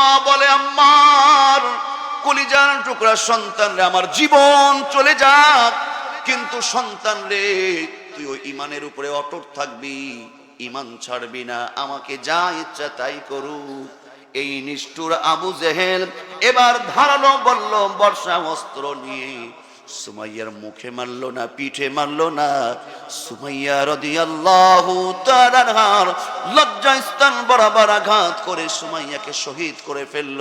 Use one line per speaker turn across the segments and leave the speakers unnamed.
মা বলে আমার কলিজার টুকরা সন্তান রে আমার জীবন চলে যাক। কিন্তু সন্তান রে তুই ওই ইমানের উপরে অটট থাকবি ইমান ছাড়বি না। আমাকে যা ইচ্ছা তাই করু এই নিষ্ঠুর আবু জেহেল এবার ধারালো বলল, বর্ষা অস্ত্র নিয়ে সুমাইয়ার মুখে মারলো না, পিঠে মারলো না। সুমাইয়া রাদিয়াল্লাহু তাআলার লজ্জা স্থান বরাবর আঘাত করে সুমাইয়াকে শহীদ করে ফেলল।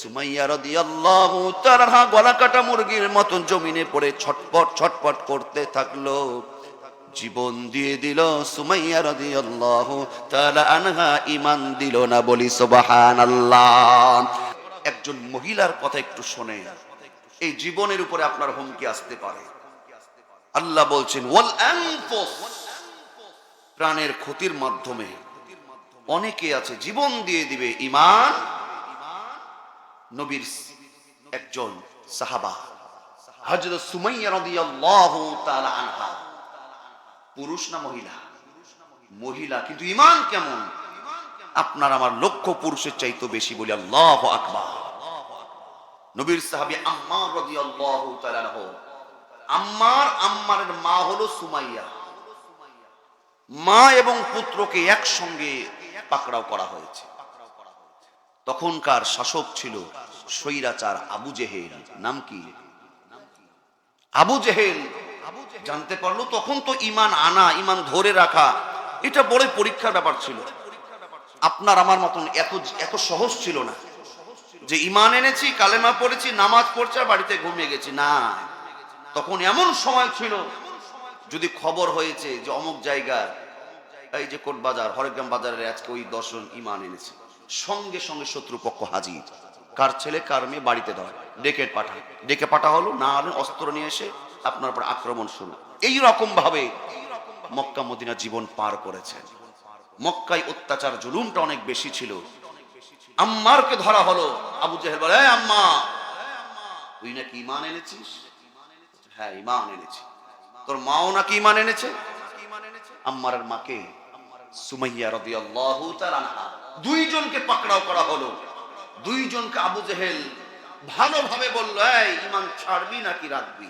সুমাইয়া রাদিয়াল্লাহু তাআলা গলা কাটা মুরগির জমিনে পড়ে ছটপট ছটপট করতে থাকল। জীবন দিয়ে দিল সুমাইয়া রাদিয়াল্লাহু তাআলা আনহা, ঈমান দিল না বলি সুবহানাল্লাহ। একজন মহিলার কথা একটু শোনে এই জীবনের উপরে আপনার হুমকি আসতে পারে। আল্লাহ বলছেন প্রাণের ক্ষতির মাধ্যমে। অনেকে আছে, জীবন দিয়ে দিবে ইমান নবীর একজন সাহাবা, হযরত সুমাইয়া রাদিয়াল্লাহু তাআলা আনহা। পুরুষ না মহিলা? মহিলা, কিন্তু ইমান কেমন? আপনার আমার লক্ষ্য পুরুষের চাইতো বেশি বলি, আল্লাহ আকবার। নবীর সাহাবী আম্মার রাদিয়াল্লাহু তাআলা আনহু। আম্মার, আম্মারের মা হলো সুমাইয়া। মা এবং পুত্রকে একসঙ্গে পাকড়াও করা হয়েছে। তখনকার শাসক ছিল সৈরাচার আবু জেহেল। নাম কি? আবু জেহেল। জানতে পারল, তখন তো ইমান আনা, ইমান ধরে রাখা, এটা বড় পরীক্ষার ব্যাপার ছিল। আপনার আমার মতন এত এত সহজ ছিল না। যে ইমান এনেছি, কালেমা পড়েছি, নামাজ পড়ছে আর বাড়িতে ঘুমিয়ে গেছি। না, তখন এমন সময় ছিল, যদি খবর হয়েছে যে অমুক জায়গায়, এই যে কোট বাজার, হরেগ্রাম বাজারের আজকে ওই দর্শন ইমান এনেছে। সঙ্গে সঙ্গে শত্রুপক্ষ হাজির। কার ছেলে, কার মেয়ে বাড়িতে ধরে, ডেকে পাঠায়। ডেকে পাঠা হলো, না হলে অস্ত্র নিয়ে এসে আপনার উপর আক্রমণ শুরু। এই রকম ভাবে মক্কা, মদিনা জীবন পার করেছেন। মক্কায় অত্যাচার, জুলুমটা অনেক বেশি ছিল। আম্মারকে ধরা হলো আবু জেহেল বলে, "এই আম্মা, তুই নাকি ইমান এনেছিস? হ্যাঁ ইমান এনেছি। তোর মাও নাকি ইমান এনেছে? আম্মারের মাকে সুমাইয়া তাআলা আনহা, দুইজনকে পাকড়াও করা হলো। দুইজনকে আবু জেহেল ভালোভাবে বলল, এই ইমান ছাড়বি নাকি রাখবি?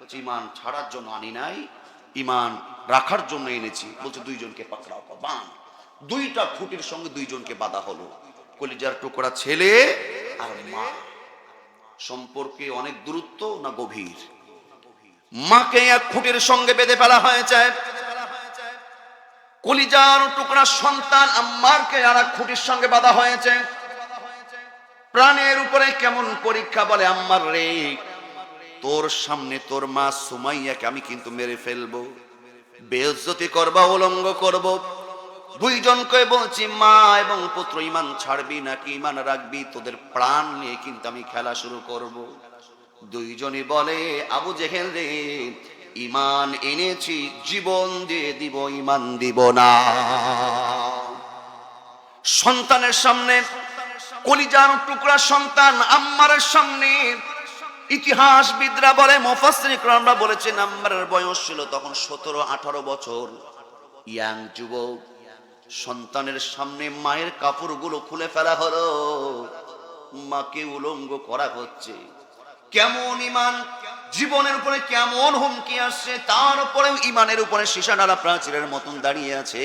বলছে ইমান ছাড়ার জন্য আনি নাই ইমান রাখার জন্য এনেছি। বলছে, দুইজনকে পাকড়াও বান, দুইটা খুঁটির সঙ্গে দুইজনকে বাধা হলো। কলিজার টুকরা ছেলে আর মা। সম্পর্কে অনেক দূরত্ব না গভীর? মাকে এক খুঁটির সঙ্গে বেঁধে ফেলা হয়েছে। কলিজার টুকরা সন্তান আম্মারকে আর এক খুঁটির সঙ্গে বাঁধা হয়েছে। প্রাণের উপরে কেমন পরীক্ষা বলে আম্মার রে? তোর সামনে তোর মা সুমাইয়াকে আমি কিন্তু মেরে ফেলব বেজ্জতি করবা, উলঙ্গ করব। দুইজনকে বলছি, মা এবং পুত্র ইমান ছাড়বি নাকি? ইমান রাখবি? তোদের প্রাণ নিয়ে কিন্তু আমি খেলা শুরু করব। দুইজনই বলে, আবু জেহেল রে ইমান এনেছি, জীবন দিয়ে দিব ইমান দিব না। সন্তানের সামনে, কলিজার টুকরা সন্তান, আম্মারের সামনে ইতিহাসবিদরা বলে, মুফাসসিররা বলেছেন আম্মারের বয়স ছিল তখন সতেরো আঠারো বছর। ইয়াং যুবক সন্তানের সামনে মায়ের কাপড়গুলো খুলে ফেলা হলো। মাকে উলঙ্গ করা হচ্ছে। কেমন ইমান? জীবনের উপরে কেমন হুমকি আসছে? তার উপরে ইমানের উপরে সীসা ডালা প্রাচীরের মতন দাঁড়িয়ে আছে।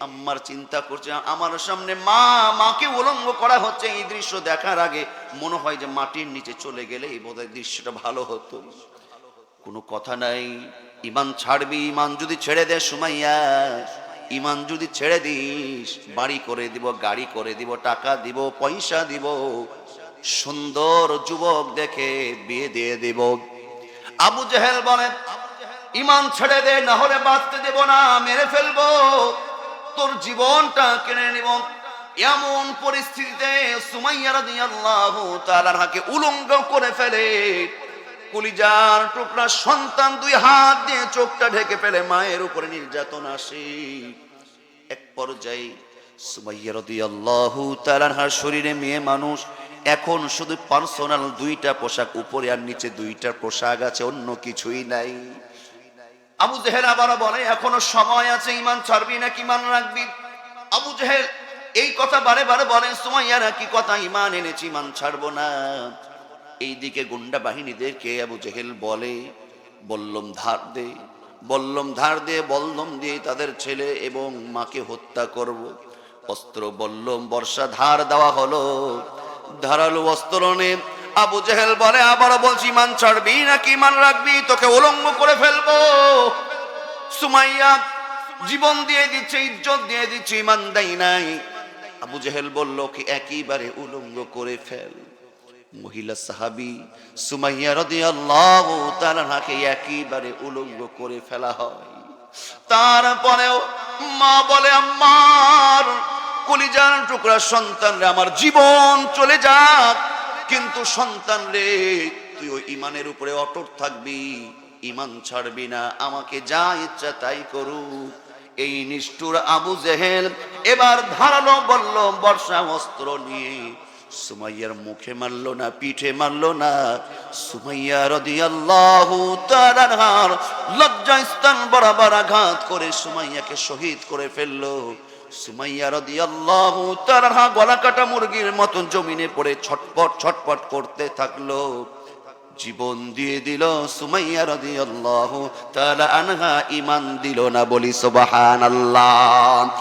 আমার চিন্তা করছে, আমার সামনে মা, মাকে উলঙ্গ করা হচ্ছে। এই দৃশ্য দেখার আগে মনে হয় যে মাটির নিচে চলে গেলে এই বোধহয় দৃশ্যটা ভালো হতো। কোনো কথা নাই। ইমান ছাড়বি, ইমান যদি ছেড়ে দে সুমাইয়া। ইমান যদি ছেড়ে দিস, বাড়ি করে দিব, গাড়ি করে দিব, টাকা দিব, পয়সা দিব, সুন্দর যুবক দেখে বিয়ে দিয়ে দিব। আবু জেহেল বলে ইমান ছেড়ে দে, না হলে বাঁচতে দেব না, মেরে ফেলব। তোর জীবনটা কেড়ে নিব। এমন পরিস্থিতিতে সুমাইয়া রাদিয়াল্লাহু তাআলার হাকে উলঙ্গ করে ফেলে কলিজার টুকরা সন্তান দুই হাত দিয়ে চোখটা ঢেকে ফেলে মায়ের উপরে নির্যাতন আসে। এক পর্যায়ে সুমাইয়া রাদিয়াল্লাহু তাআলার শরীরে মেয়ে মানুষ, এখন শুধু পার্সোনাল দুইটা পোশাক, উপরে আর নিচে দুইটা পোশাক আছে, অন্য কিছুই নাই। আবু জেহেল আবার বলে, এখনও সময় আছে ইমান ছাড়বি নাকি ইমান রাখবি? আবু জেহেল এই কথা বারে বারে বলেন সুমাইয়ারা কি কথা? ইমান এনেছি ইমান ছাড়বো না। এইদিকে গুন্ডা বাহিনীদেরকে আবু জেহেল বলে, বল্লম ধার দে, বল্লম ধার দিয়ে বল্লম দিয়ে তাদের ছেলে এবং মাকে হত্যা করব। অস্ত্র বল্লম, বর্ষা ধার দেওয়া হলো। ধারালো অস্ত্র নে। আবু জেহেল বলে আবার বলছি ইমান ছাড়বি নাকি ইমান রাখবি? তোকে উলঙ্গ করে ফেলব। সুমাইয়া, জীবন দিয়ে দিচ্ছে, ইজ্জত দিয়ে দিচ্ছে, ইমান দেয় নাই। আবু জেহেল বলল কি একইবারে উলঙ্গ করে ফেল। মহিলা সাহাবি সুমাইয়া রাদিয়াল্লাহু তাআলাকে একইবারে উলঙ্গ করে ফেলা হয়। তারপরেও মা বলে আম্মার কলিজার টুকরা সন্তান রে আমার জীবন চলে যাক, কিন্তু সন্তান রে তুই ওই ইমানের উপরে অটট থাকবি ইমান ছাড়বি না, আমাকে যা ইচ্ছা তাই করু এই নিষ্ঠুর আবু জেহেল এবার ধারালো বলল, বর্ষা অস্ত্র নিয়ে সুমাইয়ার মুখে মারলো না, পিঠে মারলো না। সুমাইয়া রাদিয়াল্লাহু লজ্জা স্থান বরাবর আঘাত করে সুমাইয়াকে শহীদ করে ফেলল। সুমাইয়া রাদিয়াল্লাহু তাআলা গলা কাটা মুরগির মতন জমিনে পড়ে ছটপট ছটপট করতে থাকল। জীবন দিয়ে দিল সুমাইয়া রাদিয়াল্লাহু তাআলা আনহা, ঈমান দিল না বলি সুবহানাল্লাহ।